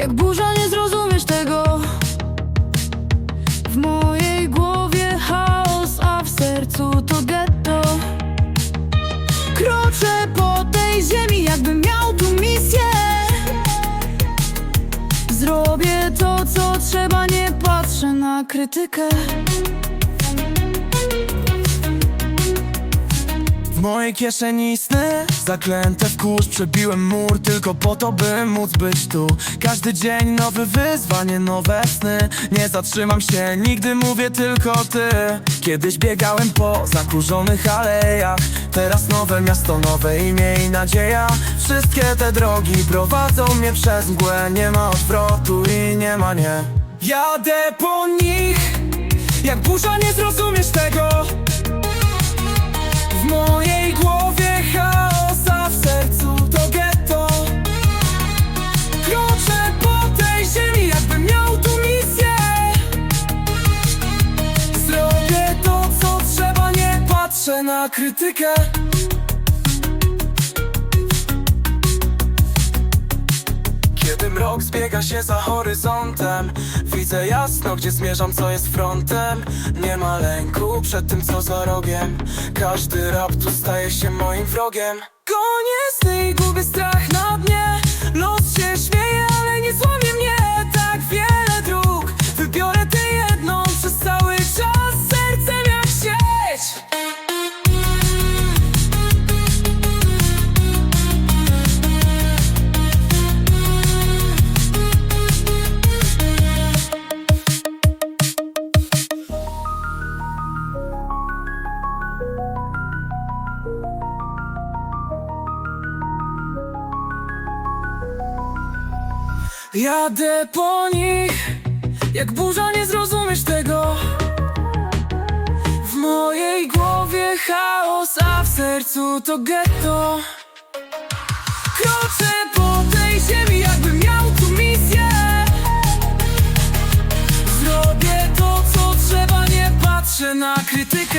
Jak burza nie zrozumiesz tego. W mojej głowie chaos, a w sercu to getto. Kroczę po tej ziemi, jakbym miał tu misję. Zrobię to, co trzeba, nie patrzę na krytykę W mojej kieszeni sny Zaklęte w kurz Przebiłem mur tylko po to, by móc być tu. Każdy dzień nowe wyzwanie, nowe sny. Nie zatrzymam się, nigdy mówię tylko ty. Kiedyś biegałem po zakurzonych alejach. Teraz nowe miasto, nowe imię i nadzieja. Wszystkie te drogi prowadzą mnie przez mgłę. Nie ma odwrotu i nie ma nie. Jadę po nich. Jak burza nie zrozumiesz tego. W mojej krytykę. Kiedy mrok zbiega się za horyzontem Widzę jasno, gdzie zmierzam, co jest frontem. Nie ma lęku przed tym, co za rogiem. Każdy rap tu staje się moim wrogiem. Sny i gubię strach na dnie Jadę po nich. Jak burza nie zrozumiesz tego. W mojej głowie chaos, a w sercu to getto. Kroczę po tej ziemi jakbym miał tu misję. Zrobię to co trzeba, nie patrzę na krytykę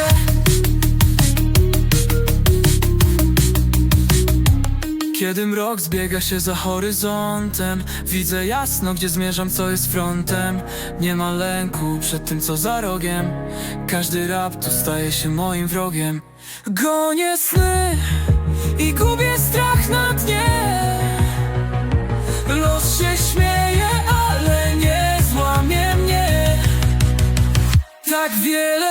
Kiedy mrok zbiega się za horyzontem Widzę jasno, gdzie zmierzam, co jest frontem. Nie ma lęku przed tym, co za rogiem. Każdy rap tu staje się moim wrogiem. Gonię sny i gubię strach na dnie Los się śmieje, ale nie złamie mnie. Tak wiele